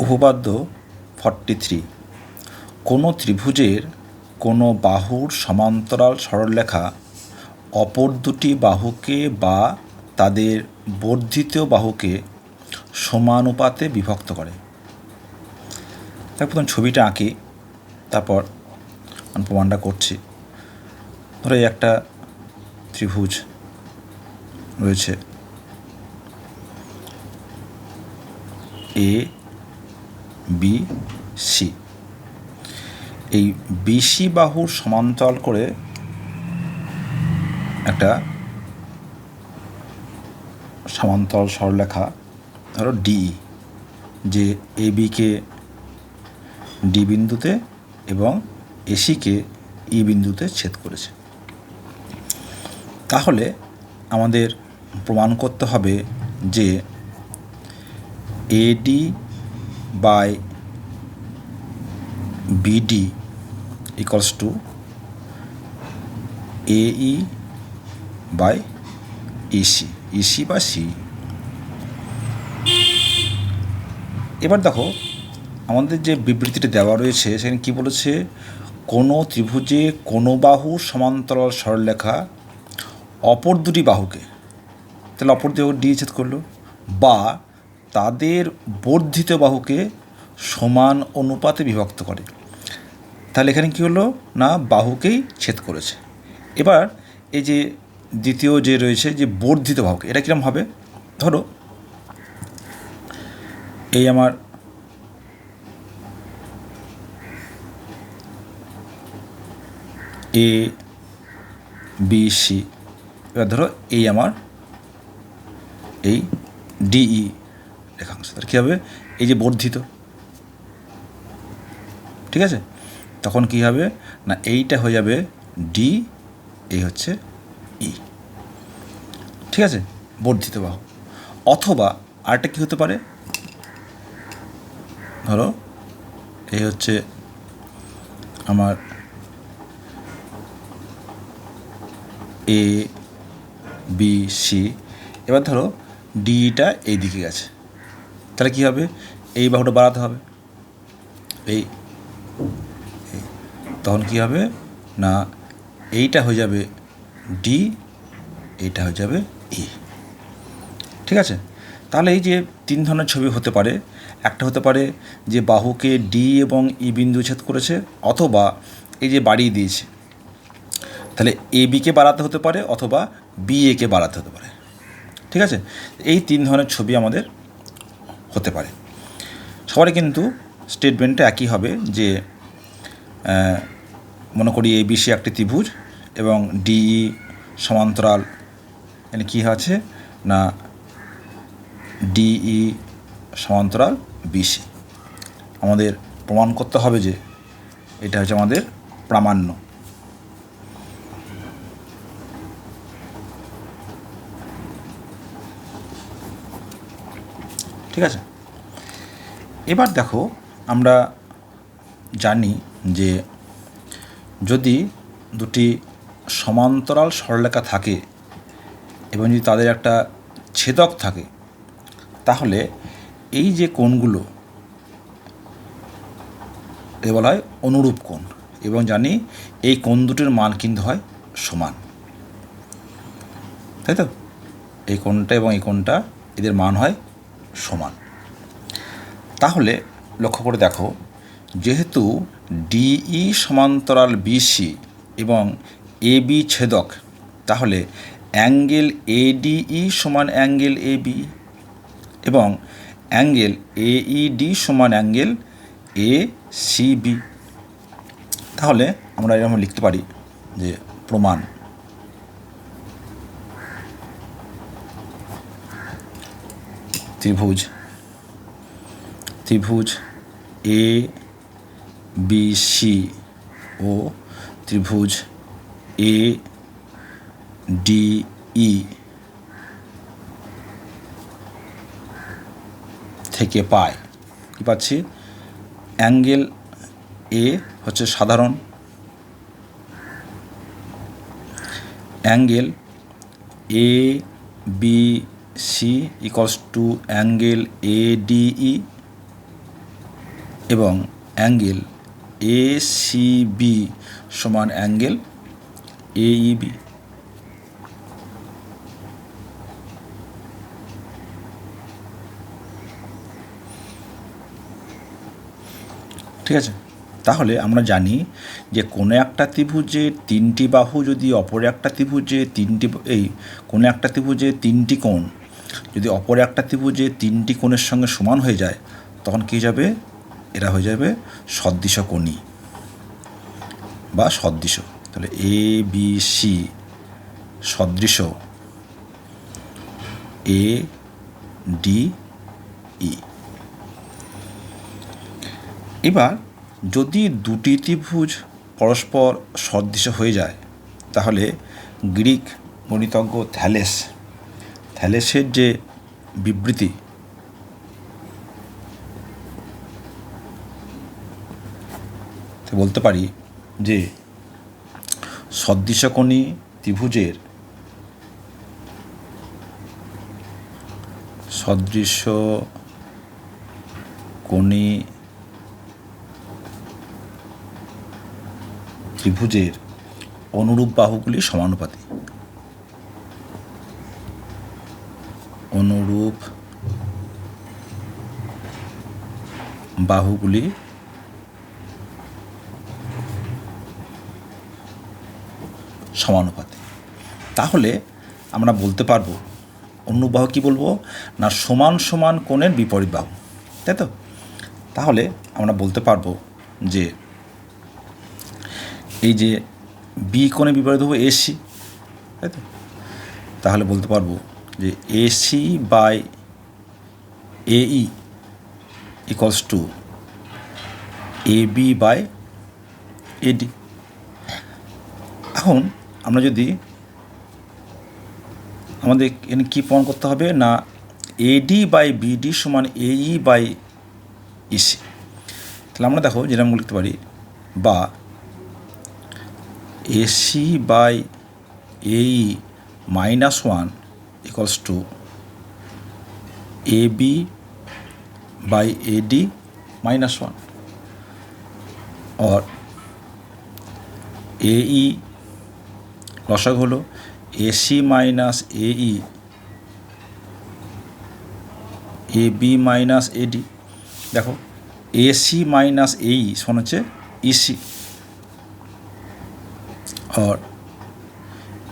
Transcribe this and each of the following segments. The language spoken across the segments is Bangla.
উপপাদ্য ফর্টি থ্রি কোনো ত্রিভুজের কোনো বাহুর সমান্তরাল সরলরেখা অপর দুটি বাহুকে বা তাদের বর্ধিত বাহুকে সমানুপাতে বিভক্ত করে। তার প্রথম ছবিটা আঁকি, তারপর প্রমাণটা করছি। ধরো একটা ত্রিভুজ রয়েছে। A B C. এই বিসি বাহুর সমান্তরাল করে একটা সমান্তরাল সরলরেখা, ধরো ডি, যে এ বিকে ডি বিন্দুতে এবং এসিকে ই বিন্দুতে ছেদ করেছে। তাহলে আমাদের প্রমাণ করতে হবে যে AD by BD equals to AE by EC EC বা সি এবার দেখো, আমাদের যে বিবৃতিটি দেওয়া রয়েছে, সেখানে কী বলেছে? কোনো ত্রিভুজে কোনো বাহু সমান্তরাল সরলরেখা অপর দুটি বাহুকে, তাহলে অপর দুটি ডি ছেদ করল, বা তাদের বর্ধিত বাহুকে সমান অনুপাতে বিভক্ত করে। তাহলে এখানে কী হলো? না, বাহুকেই ছেদ করেছে। এবার এই যে দ্বিতীয় যে রয়েছে, যে বর্ধিত বাহুকে, এটা কীরকম হবে? ধরো, এই আমার এ বি সি এবার ধরো এই আমার এই ডিই রেখাংশ তাহলে কী হবে? এই যে বর্ধিত। ঠিক আছে? তখন কী হবে? না, এইটা হয়ে যাবে ডি এই হচ্ছে ই ঠিক আছে? বর্ধিত বাহু। অথবা আরেকটা কী হতে পারে? ধরো, এই হচ্ছে আমার এ বি সি এবার ধরো ডিটা এই দিকে গেছে। তাহলে কী হবে? এই বাহুটা বাড়াতে হবে। এই। তখন কী হবে? না, এইটা হয়ে যাবে ডি এইটা হয়ে যাবে ই ঠিক আছে? তাহলে এই যে তিন ধরনের ছবি হতে পারে। একটা হতে পারে যে বাহুকে ডি এবং ই বিন্দু ছেদ করেছে, অথবা এই যে বাড়িয়ে দিয়েছে। তাহলে এ বিকে বাড়াতে হতে পারে, অথবা বি একে বাড়াতে হতে পারে। ঠিক আছে? এই তিন ধরনের ছবি আমাদের হতে পারে। সবারই কিন্তু স্টেটমেন্টটা একই হবে যে মনে করি এ বিসি একটি ত্রিভুজ এবং ডিই সমান্তরাল, এখানে কী আছে? না ডিই সমান্তরাল বিসি আমাদের প্রমাণ করতে হবে যে, এটা হচ্ছে আমাদের প্রামাণ্য। ঠিক আছে? এবার দেখো, আমরা জানি যে যদি দুটি সমান্তরাল সরলরেখা থাকে এবং যদি তাদের একটা ছেদক থাকে, তাহলে এই যে কোণগুলো এ বলা হয় অনুরূপ কোণ এবং জানি এই কোণ দুটির মান কিন্তু হয় সমান। তাই তো? এই কোণটা এবং এই কোণটা এদের মান হয় সমান। তাহলে লক্ষ্য করে দেখো, যেহেতু ডিই সমান্তরাল বিসি এবং এ বি ছেদক, তাহলে অ্যাঙ্গেল এডিই সমান অ্যাঙ্গেল এ বি এবং অ্যাঙ্গেল এইডি সমান অ্যাঙ্গেল এ সি বি। তাহলে আমরা এরকম লিখতে পারি যে প্রমাণ ত্রিভুজ। ত্রিভুজ এ বি সি ও ত্রিভুজ এ ডি ই থেকে পাই কী পাচ্ছি? অ্যাঙ্গেল এ হচ্ছে সাধারণ। Angle A B C equals to angle A DE এবং অ্যাঙ্গেল এ সি বি সমান অ্যাঙ্গেল এইবি ঠিক আছে? তাহলে আমরা জানি যে কোনো একটা ত্রিভুজের তিনটি বাহু যদি অপর একটা ত্রিভুজে তিনটি, এই কোনো একটা ত্রিভুজে তিনটি কোণ যদি অপর একটা ত্রিভুজে তিনটি কোণের সঙ্গে সমান হয়ে যায়, তখন কী যাবে? এরা হয়ে যাবে সদৃশ কোণী বা সদৃশ। তাহলে এ বি সি সদৃশ। এ ডি ই এবার যদি দুটি ত্রিভুজ পরস্পর সদৃশ হয়ে যায়, তাহলে গ্রিক গণিতজ্ঞ থ্যালেস থ্যালেসের যে বিবৃতি বলতে পারি যে সদৃশকোণী ত্রিভুজের সদৃশ কোণী ত্রিভুজের অনুরূপ বাহুগুলি সমানুপাতি অনুরূপ বাহুগুলি। সমানুপাতি তাহলে আমরা বলতে পারব, অন্য বাহু কী বলব? না, সমান সমান কোণের বিপরীত বাহু, তাই তো? তাহলে আমরা বলতে পারব যে, এই যে বি কোণে বিপরীত হব এসি তাই তো? তাহলে বলতে পারব যে AC by AE equals to A B by AD এখন আমরা যদি আমাদের এখানে কী প্রমাণ করতে হবে? না এডি বাই বিডি সমান এই বাই ইসি তাহলে আমরা দেখো আমরা লিখতে পারি, বা AC by AE minus one equals to A B by AD minus 1 और AE লসাগ হলো এসি মাইনাস এই এ বি মাইনাস এডি দেখো এসি মাইনাস এই সমান হচ্ছে EC R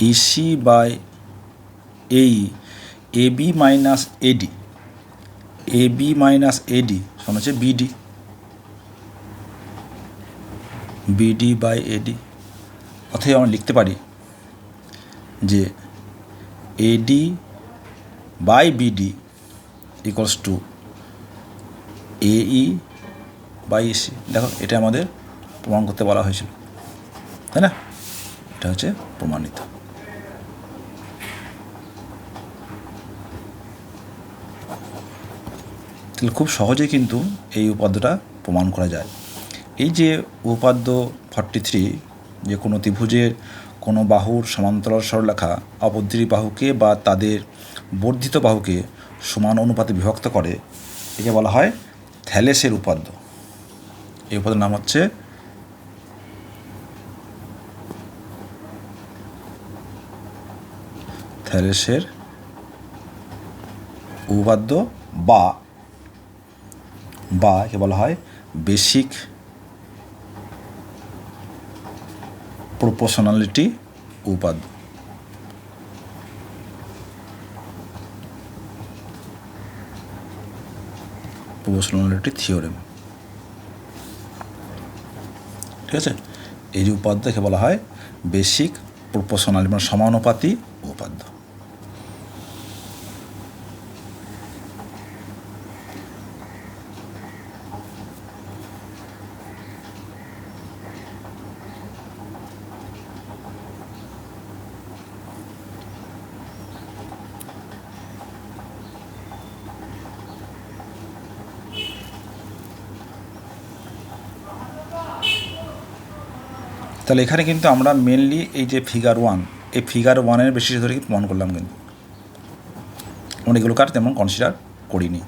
EC by AE A B minus AD A B minus AD সমান হচ্ছে বিডি বিডি বাই এডি অথবা আমরা লিখতে পারি যে AD by BD equals to AE by AC দেখো, এটা আমাদের প্রমাণ করতে বলা হয়েছিল। তাই না? এটা হচ্ছে প্রমাণিত। তাহলে খুব সহজেই কিন্তু এই উপাদ্যটা প্রমাণ করা যায়। এই যে উপাদ্য ফর্টি থ্রি যে কোনো ত্রিভুজের কোনো বাহুর সমান্তরাল সরলরেখা অপদ্রি বাহুকে বা তাদের বর্ধিত বাহুকে সমান অনুপাতে বিভক্ত করে, একে বলা হয় থ্যালেসের উপাদ্য। এই উপাদ্যের নাম হচ্ছে থ্যালেসের উপাদ্য বা বা একে বলা হয় বেসিক প্রপোশনালিটি উপাদ্য প্রপোশনালিটি থিওরেম ঠিক আছে? এই যে উপাদ্যকে বলা হয় বেসিক প্রপোশনালি মানে সমানুপাতি উপাদ্য। তাহলে এখানে কিন্তু আমরা মেনলি এই যে ফিগার ওয়ান এই ফিগার ওয়ানের বেশি ধরে প্রমাণ করলাম কিন্তু। এগুলোকে আর তেমন কনসিডার করিনি।